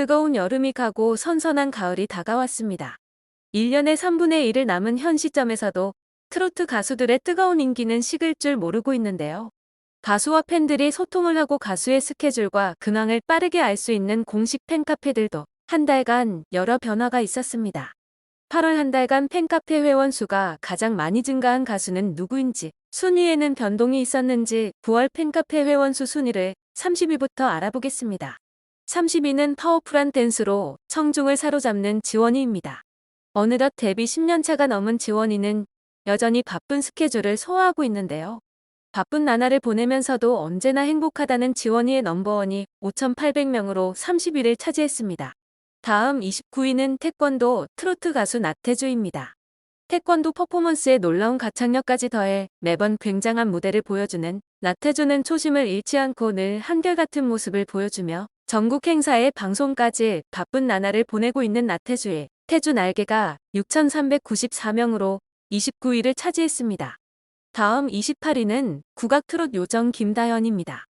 뜨거운 여름이 가고 선선한 가을이 다가왔습니다. 1년의 3분의 1을 남은 현 시점에서도 트로트 가수들의 뜨거운 인기는 식을 줄 모르고 있는데요. 가수와 팬들이 소통을 하고 가수의 스케줄과 근황을 빠르게 알 수 있는 공식 팬카페들도 한 달간 여러 변화가 있었습니다. 8월 한 달간 팬카페 회원 수가 가장 많이 증가한 가수는 누구인지, 순위에는 변동이 있었는지 9월 팬카페 회원 수 순위를 30위부터 알아보겠습니다. 30위는 파워풀한 댄스로 청중을 사로잡는 지원이입니다. 어느덧 데뷔 10년차가 넘은 지원이는 여전히 바쁜 스케줄을 소화하고 있는데요. 바쁜 나날을 보내면서도 언제나 행복하다는 지원이의 넘버원이 5,800명으로 30위를 차지했습니다. 다음 29위는 태권도 트로트 가수 나태주입니다. 태권도 퍼포먼스에 놀라운 가창력까지 더해 매번 굉장한 무대를 보여주는 나태주는 초심을 잃지 않고 늘 한결같은 모습을 보여주며 전국 행사에 방송까지 바쁜 나날을 보내고 있는 나태주의 태주 날개가 6,394명으로 29위를 차지했습니다. 다음 28위는 국악 트롯 요정 김다현입니다.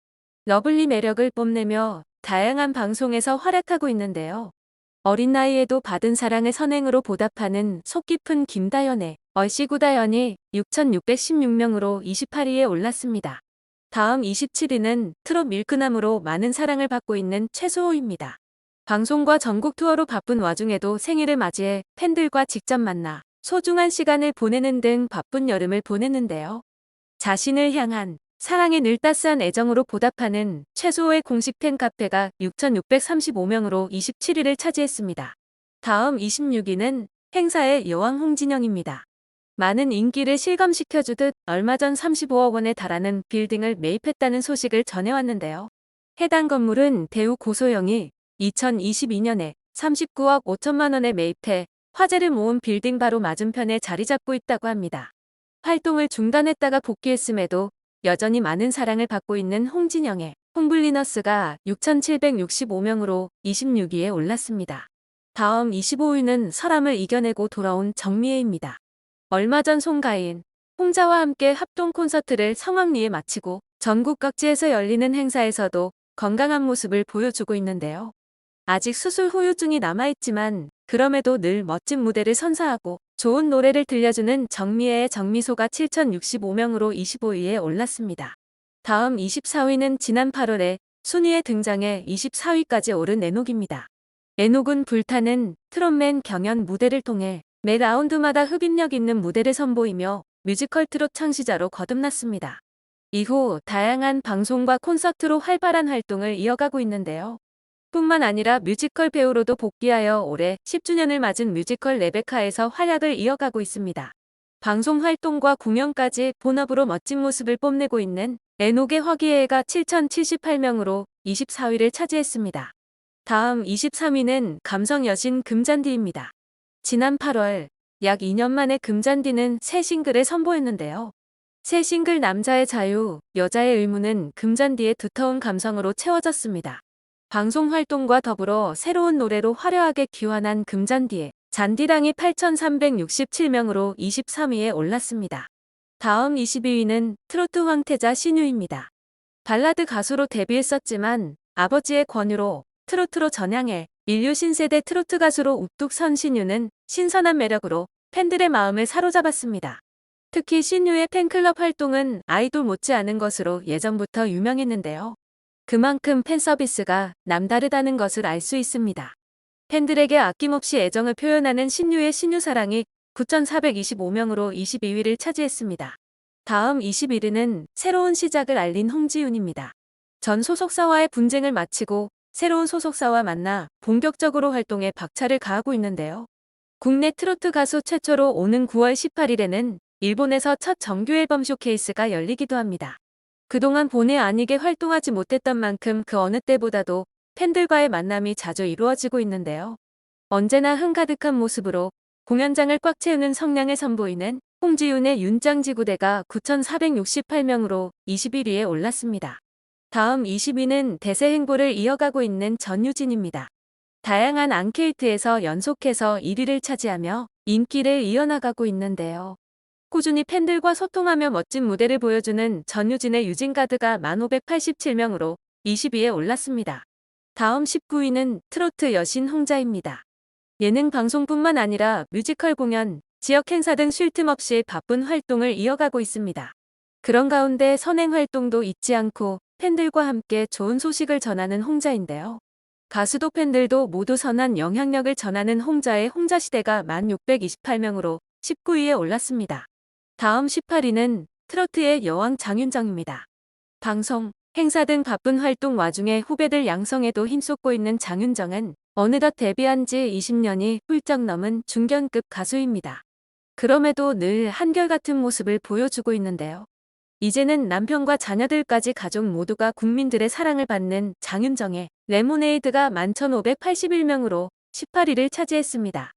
러블리 매력을 뽐내며 다양한 방송에서 활약하고 있는데요. 어린 나이에도 받은 사랑의 선행으로 보답하는 속 깊은 김다현의 얼씨구다현이 6,616명으로 28위에 올랐습니다. 다음 27위는 트롯 밀크남으로 많은 사랑을 받고 있는 최소호입니다. 방송과 전국 투어로 바쁜 와중에도 생일을 맞이해 팬들과 직접 만나 소중한 시간을 보내는 등 바쁜 여름을 보냈는데요. 자신을 향한 사랑에 늘 따스한 애정으로 보답하는 최소호의 공식 팬카페가 6,635명으로 27위를 차지했습니다. 다음 26위는 행사의 여왕 홍진영입니다. 많은 인기를 실감시켜주듯 얼마 전 35억 원에 달하는 빌딩을 매입했다는 소식을 전해왔는데요. 해당 건물은 배우 고소영이 2022년에 39억 5천만 원에 매입해 화제를 모은 빌딩 바로 맞은편에 자리 잡고 있다고 합니다. 활동을 중단했다가 복귀했음에도 여전히 많은 사랑을 받고 있는 홍진영의 홍블리너스가 6,765명으로 26위에 올랐습니다. 다음 25위는 사람을 이겨내고 돌아온 정미애입니다. 얼마 전 송가인, 홍자와 함께 합동 콘서트를 성황리에 마치고 전국 각지에서 열리는 행사에서도 건강한 모습을 보여주고 있는데요. 아직 수술 후유증이 남아있지만 그럼에도 늘 멋진 무대를 선사하고 좋은 노래를 들려주는 정미애의 정미소가 7,065명으로 25위에 올랐습니다. 다음 24위는 지난 8월에 순위에 등장해 24위까지 오른 에녹입니다. 에녹은 불타는 트롯맨 경연 무대를 통해 매 라운드마다 흡입력 있는 무대를 선보이며 뮤지컬 트롯 창시자로 거듭났습니다. 이후 다양한 방송과 콘서트로 활발한 활동을 이어가고 있는데요. 뿐만 아니라 뮤지컬 배우로도 복귀하여 올해 10주년을 맞은 뮤지컬 레베카에서 활약을 이어가고 있습니다. 방송 활동과 공연까지 본업으로 멋진 모습을 뽐내고 있는 에녹의 화기애애가 7,078명으로 24위를 차지했습니다. 다음 23위는 감성 여신 금잔디입니다. 지난 8월 약 2년 만에 금잔디는 새 싱글을 선보였는데요. 새 싱글 남자의 자유, 여자의 의무는 금잔디의 두터운 감성으로 채워졌습니다. 방송 활동과 더불어 새로운 노래로 화려하게 귀환한 금잔디에 잔디당이 8,367명으로 23위에 올랐습니다. 다음 22위는 트로트 황태자 신유입니다. 발라드 가수로 데뷔했었지만 아버지의 권유로 트로트로 전향해 인류 신세대 트로트 가수로 우뚝 선 신유는 신선한 매력으로 팬들의 마음을 사로잡았습니다. 특히 신유의 팬클럽 활동은 아이돌 못지않은 것으로 예전부터 유명했는데요. 그만큼 팬 서비스가 남다르다는 것을 알 수 있습니다. 팬들에게 아낌없이 애정을 표현하는 신유의 신유 사랑이 9,425명으로 22위를 차지했습니다. 다음 21위는 새로운 시작을 알린 홍지윤입니다. 전 소속사와의 분쟁을 마치고 새로운 소속사와 만나 본격적으로 활동에 박차를 가하고 있는데요. 국내 트로트 가수 최초로 오는 9월 18일에는 일본에서 첫 정규 앨범 쇼케이스가 열리기도 합니다. 그동안 본의 아니게 활동하지 못했던 만큼 그 어느 때보다도 팬들과의 만남이 자주 이루어지고 있는데요. 언제나 흥가득한 모습으로 공연장을 꽉 채우는 성량을 선보이는 홍지윤의 윤짱지구대가 9,468명으로 21위에 올랐습니다. 다음 20위는 대세 행보를 이어가고 있는 전유진입니다. 다양한 앙케이트에서 연속해서 1위를 차지하며 인기를 이어나가고 있는데요. 꾸준히 팬들과 소통하며 멋진 무대를 보여주는 전유진의 유진가드가 1587명으로 20위에 올랐습니다. 다음 19위는 트로트 여신 홍자입니다. 예능 방송뿐만 아니라 뮤지컬 공연, 지역 행사 등 쉴 틈 없이 바쁜 활동을 이어가고 있습니다. 그런 가운데 선행 활동도 잊지 않고 팬들과 함께 좋은 소식을 전하는 홍자인데요. 가수도 팬들도 모두 선한 영향력을 전하는 홍자의 홍자시대가 1628명으로 19위에 올랐습니다. 다음 18위는 트로트의 여왕 장윤정입니다. 방송, 행사 등 바쁜 활동 와중에 후배들 양성에도 힘쏟고 있는 장윤정은 어느덧 데뷔한 지 20년이 훌쩍 넘은 중견급 가수입니다. 그럼에도 늘 한결같은 모습을 보여주고 있는데요. 이제는 남편과 자녀들까지 가족 모두가 국민들의 사랑을 받는 장윤정의 레모네이드가 11,581명으로 18위를 차지했습니다.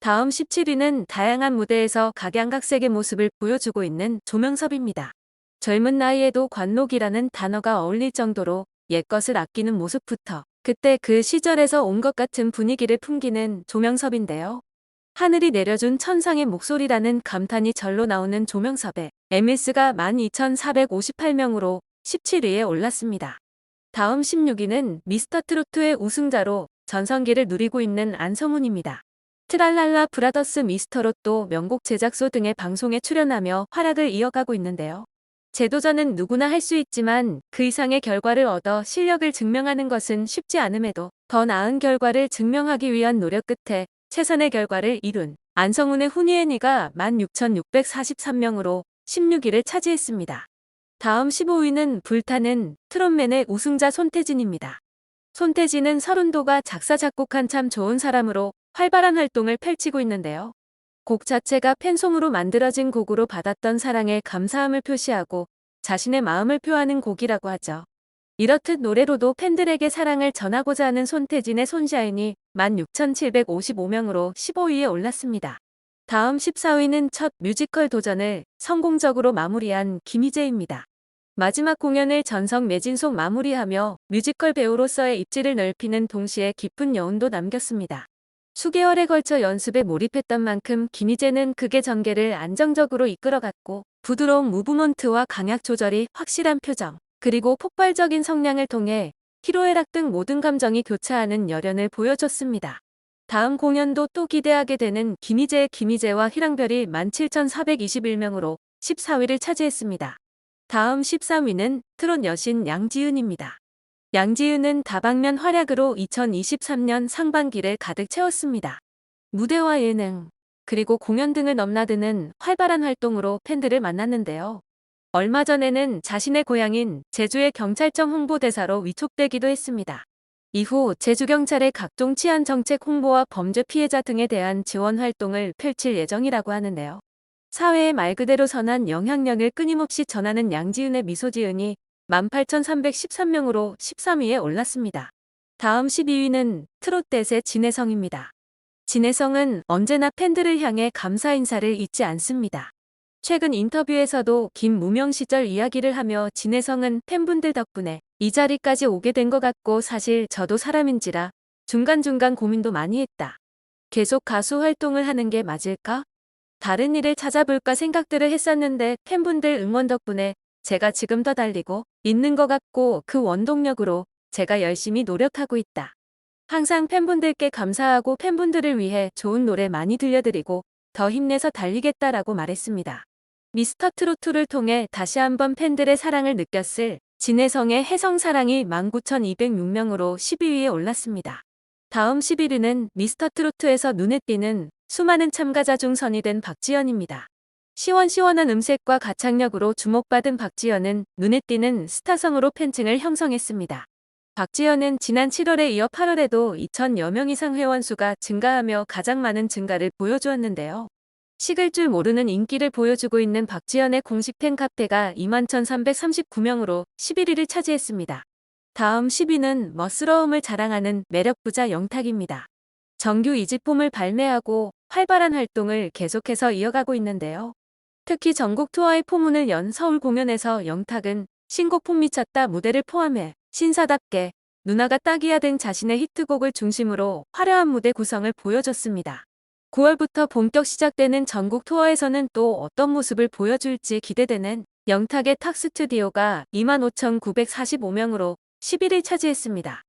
다음 17위는 다양한 무대에서 각양각색의 모습을 보여주고 있는 조명섭입니다. 젊은 나이에도 관록이라는 단어가 어울릴 정도로 옛것을 아끼는 모습부터 그때 그 시절에서 온 것 같은 분위기를 풍기는 조명섭인데요. 하늘이 내려준 천상의 목소리라는 감탄이 절로 나오는 조명섭의 MS가 12,458명으로 17위에 올랐습니다. 다음 16위는 미스터 트로트의 우승자로 전성기를 누리고 있는 안성훈입니다. 트랄랄라 브라더스 미스터롯도 명곡 제작소 등의 방송에 출연하며 활약을 이어가고 있는데요. 재도전은 누구나 할 수 있지만 그 이상의 결과를 얻어 실력을 증명하는 것은 쉽지 않음에도 더 나은 결과를 증명하기 위한 노력 끝에 최선의 결과를 이룬 안성훈의 훈이애니가 16,643명으로 16위를 차지했습니다. 다음 15위는 불타는 트롯맨의 우승자 손태진입니다. 손태진은 서른도가 작사 작곡한 참 좋은 사람으로 활발한 활동을 펼치고 있는데요. 곡 자체가 팬송으로 만들어진 곡으로 받았던 사랑에 감사함을 표시하고 자신의 마음을 표하는 곡이라고 하죠. 이렇듯 노래로도 팬들에게 사랑을 전하고자 하는 손태진의 손샤인이 16,755명으로 15위에 올랐습니다. 다음 14위는 첫 뮤지컬 도전을 성공적으로 마무리한 김희재입니다. 마지막 공연을 전성 매진속 마무리하며 뮤지컬 배우로서의 입지를 넓히는 동시에 깊은 여운도 남겼습니다. 수개월에 걸쳐 연습에 몰입했던 만큼 김희재는 극의 전개를 안정적으로 이끌어갔고 부드러운 무브먼트와 강약 조절이 확실한 표정 그리고 폭발적인 성량을 통해 희로애락 등 모든 감정이 교차하는 열연을 보여줬습니다. 다음 공연도 또 기대하게 되는 김희재의 김희재와 희랑별이 17,421명으로 14위를 차지했습니다. 다음 13위는 트롯 여신 양지은입니다. 양지은은 다방면 활약으로 2023년 상반기를 가득 채웠습니다. 무대와 예능, 그리고 공연 등을 넘나드는 활발한 활동으로 팬들을 만났는데요. 얼마 전에는 자신의 고향인 제주의 경찰청 홍보대사로 위촉되기도 했습니다. 이후 제주경찰의 각종 치안 정책 홍보와 범죄 피해자 등에 대한 지원 활동을 펼칠 예정이라고 하는데요. 사회에 말 그대로 선한 영향력을 끊임없이 전하는 양지은의 미소지은이 18,313명으로 13위에 올랐습니다. 다음 12위는 트롯댓의 진혜성입니다. 진혜성은 언제나 팬들을 향해 감사 인사를 잊지 않습니다. 최근 인터뷰에서도 김무명 시절 이야기를 하며 진혜성은 팬분들 덕분에 이 자리까지 오게 된 것 같고 사실 저도 사람인지라 중간중간 고민도 많이 했다. 계속 가수 활동을 하는 게 맞을까? 다른 일을 찾아볼까 생각들을 했었는데 팬분들 응원 덕분에 제가 지금 더 달리고 있는 것 같고 그 원동력으로 제가 열심히 노력하고 있다. 항상 팬분들께 감사하고 팬분들을 위해 좋은 노래 많이 들려드리고 더 힘내서 달리겠다라고 말했습니다. 미스터 트로트를 통해 다시 한번 팬들의 사랑을 느꼈을 진혜성의 해성사랑이 19,206명으로 12위에 올랐습니다. 다음 11위는 미스터 트로트에서 눈에 띄는 수많은 참가자 중 선이 된 박지연입니다. 시원시원한 음색과 가창력으로 주목받은 박지연은 눈에 띄는 스타성으로 팬층을 형성했습니다. 박지연은 지난 7월에 이어 8월에도 2천여 명 이상 회원수가 증가하며 가장 많은 증가를 보여주었는데요. 식을 줄 모르는 인기를 보여주고 있는 박지연의 공식 팬카페가 21,339명으로 11위를 차지했습니다. 다음 10위는 멋스러움을 자랑하는 매력부자 영탁입니다. 정규 2집폼을 발매하고 활발한 활동을 계속해서 이어가고 있는데요. 특히 전국 투어의 포문을 연 서울 공연에서 영탁은 신곡 폼 미쳤다 무대를 포함해 신사답게 누나가 딱이야 등 자신의 히트곡을 중심으로 화려한 무대 구성을 보여줬습니다. 9월부터 본격 시작되는 전국 투어에서는 또 어떤 모습을 보여줄지 기대되는 영탁의 탁 스튜디오가 25,945명으로 11일 차지했습니다.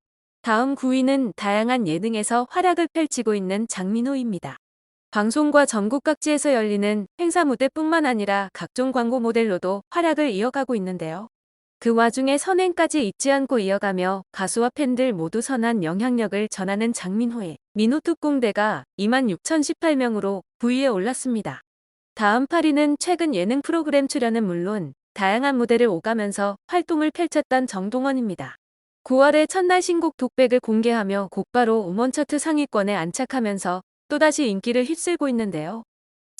다음 9위는 다양한 예능에서 활약을 펼치고 있는 장민호입니다. 방송과 전국 각지에서 열리는 행사 무대뿐만 아니라 각종 광고 모델로도 활약을 이어가고 있는데요. 그 와중에 선행까지 잊지 않고 이어가며 가수와 팬들 모두 선한 영향력을 전하는 장민호의 민호특공대가 26,018명으로 9위에 올랐습니다. 다음 8위는 최근 예능 프로그램 출연은 물론 다양한 무대를 오가면서 활동을 펼쳤던 정동원입니다. 9월에 첫날 신곡 독백을 공개하며 곧바로 음원 차트 상위권에 안착하면서 또다시 인기를 휩쓸고 있는데요.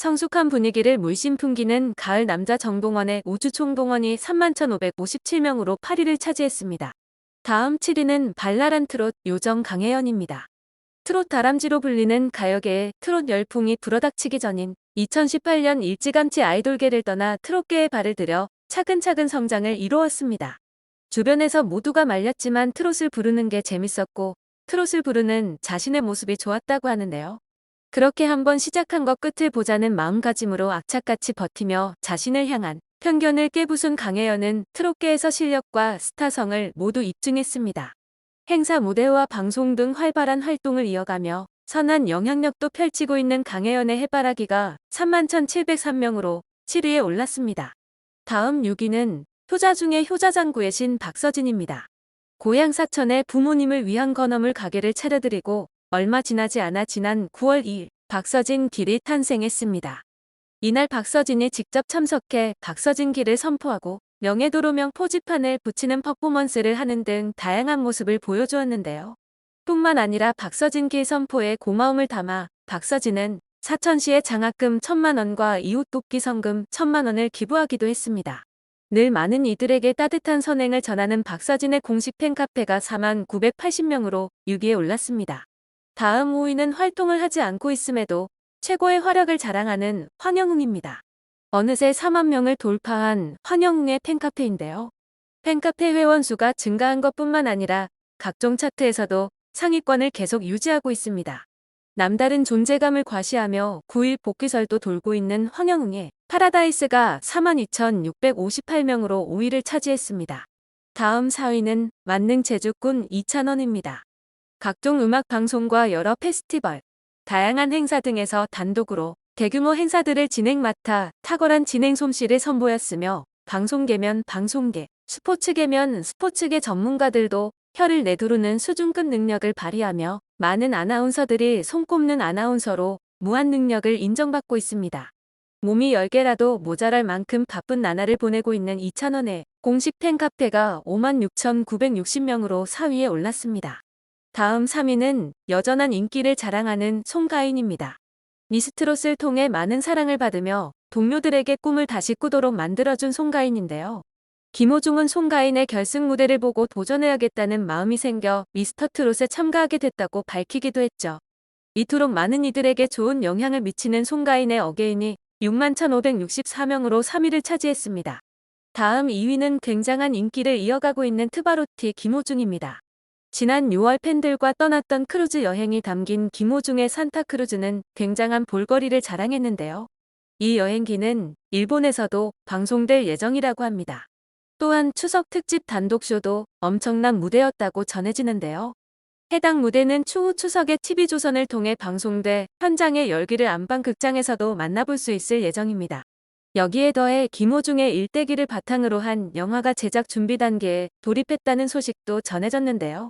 성숙한 분위기를 물씬 풍기는 가을 남자 정동원의 우주총동원이 31,557명으로 8위를 차지했습니다. 다음 7위는 발랄한 트롯 요정 강혜연입니다. 트롯 다람쥐로 불리는 가요계의 트롯 열풍이 불어닥치기 전인 2018년 일찌감치 아이돌계를 떠나 트롯계에 발을 들여 차근차근 성장을 이루었습니다. 주변에서 모두가 말렸지만 트롯을 부르는 게 재밌었고 트롯을 부르는 자신의 모습이 좋았다고 하는데요. 그렇게 한번 시작한 것 끝을 보자는 마음가짐으로 악착같이 버티며 자신을 향한 편견을 깨부순 강혜연은 트롯계에서 실력과 스타성을 모두 입증했습니다. 행사 무대와 방송 등 활발한 활동을 이어가며 선한 영향력도 펼치고 있는 강혜연의 해바라기가 31,703명으로 7위에 올랐습니다. 다음 6위는 효자 중에 효자장구의 신 박서진입니다. 고향 사천에 부모님을 위한 건어물 가게를 차려드리고 얼마 지나지 않아 지난 9월 2일 박서진 길이 탄생했습니다. 이날 박서진이 직접 참석해 박서진 길을 선포하고 명예도로명 포지판을 붙이는 퍼포먼스를 하는 등 다양한 모습을 보여주었는데요. 뿐만 아니라 박서진 길 선포에 고마움을 담아 박서진은 사천시에 장학금 1천만 원과 이웃 돕기 성금 1천만 원을 기부하기도 했습니다. 늘 많은 이들에게 따뜻한 선행을 전하는 박서진의 공식 팬카페가 4만 980명으로 6위에 올랐습니다. 다음 5위는 활동을 하지 않고 있음에도 최고의 활약을 자랑하는 황영웅입니다. 어느새 4만 명을 돌파한 황영웅의 팬카페인데요. 팬카페 회원 수가 증가한 것뿐만 아니라 각종 차트에서도 상위권을 계속 유지하고 있습니다. 남다른 존재감을 과시하며 9일 복귀설도 돌고 있는 황영웅의 파라다이스가 42,658명으로 5위를 차지했습니다. 다음 4위는 만능 제주꾼 이찬원입니다. 각종 음악 방송과 여러 페스티벌, 다양한 행사 등에서 단독으로 대규모 행사들을 진행 맡아 탁월한 진행 솜씨를 선보였으며 방송계면 방송계, 스포츠계면 스포츠계 전문가들도 혀를 내두르는 수준급 능력을 발휘하며 많은 아나운서들이 손꼽는 아나운서로 무한 능력을 인정받고 있습니다. 몸이 10개라도 모자랄 만큼 바쁜 나날을 보내고 있는 이찬원의 공식 팬카페가 56,960명으로 4위에 올랐습니다. 다음 3위는 여전한 인기를 자랑하는 송가인입니다. 미스트롯을 통해 많은 사랑을 받으며 동료들에게 꿈을 다시 꾸도록 만들어준 송가인인데요. 김호중은 송가인의 결승 무대를 보고 도전해야겠다는 마음이 생겨 미스터트롯에 참가하게 됐다고 밝히기도 했죠. 이토록 많은 이들에게 좋은 영향을 미치는 송가인의 어게인이 61,564명으로 3위를 차지했습니다. 다음 2위는 굉장한 인기를 이어가고 있는 트바로티 김호중입니다. 지난 6월 팬들과 떠났던 크루즈 여행이 담긴 김호중의 산타크루즈는 굉장한 볼거리를 자랑했는데요. 이 여행기는 일본에서도 방송될 예정이라고 합니다. 또한 추석 특집 단독쇼도 엄청난 무대였다고 전해지는데요. 해당 무대는 추후 추석에 TV조선을 통해 방송돼 현장의 열기를 안방극장에서도 만나볼 수 있을 예정입니다. 여기에 더해 김호중의 일대기를 바탕으로 한 영화가 제작 준비 단계에 돌입했다는 소식도 전해졌는데요.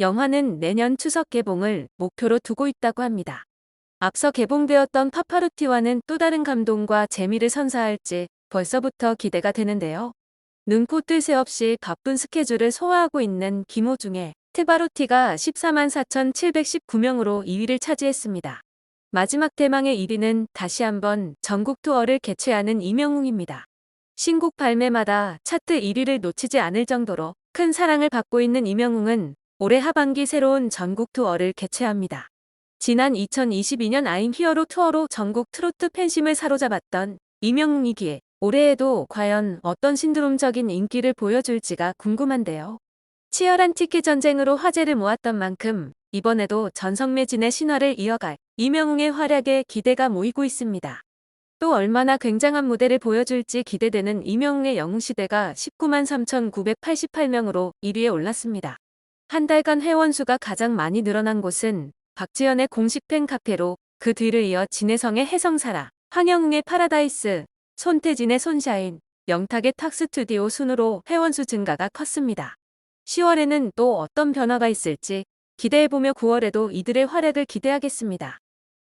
영화는 내년 추석 개봉을 목표로 두고 있다고 합니다. 앞서 개봉되었던 파파루티와는 또 다른 감동과 재미를 선사할지 벌써부터 기대가 되는데요. 눈코 뜰 새 없이 바쁜 스케줄을 소화하고 있는 김호중의 트바로티가 14만 4,719명으로 2위를 차지했습니다. 마지막 대망의 1위는 다시 한번 전국 투어를 개최하는 이명웅입니다. 신곡 발매마다 차트 1위를 놓치지 않을 정도로 큰 사랑을 받고 있는 이명웅은 올해 하반기 새로운 전국 투어를 개최합니다. 지난 2022년 아임 히어로 투어로 전국 트로트 팬심을 사로잡았던 이명웅이기에 올해에도 과연 어떤 신드롬적인 인기를 보여줄지가 궁금한데요. 치열한 티켓 전쟁으로 화제를 모았던 만큼 이번에도 전성매진의 신화를 이어갈 이명웅의 활약에 기대가 모이고 있습니다. 또 얼마나 굉장한 무대를 보여줄지 기대되는 이명웅의 영웅시대가 19만 3,988명으로 1위에 올랐습니다. 한 달간 회원수가 가장 많이 늘어난 곳은 박지연의 공식 팬카페로 그 뒤를 이어 진혜성의 해성사라, 황영웅의 파라다이스, 손태진의 손샤인, 영탁의 탁스튜디오 순으로 회원수 증가가 컸습니다. 10월에는 또 어떤 변화가 있을지 기대해보며 9월에도 이들의 활약을 기대하겠습니다.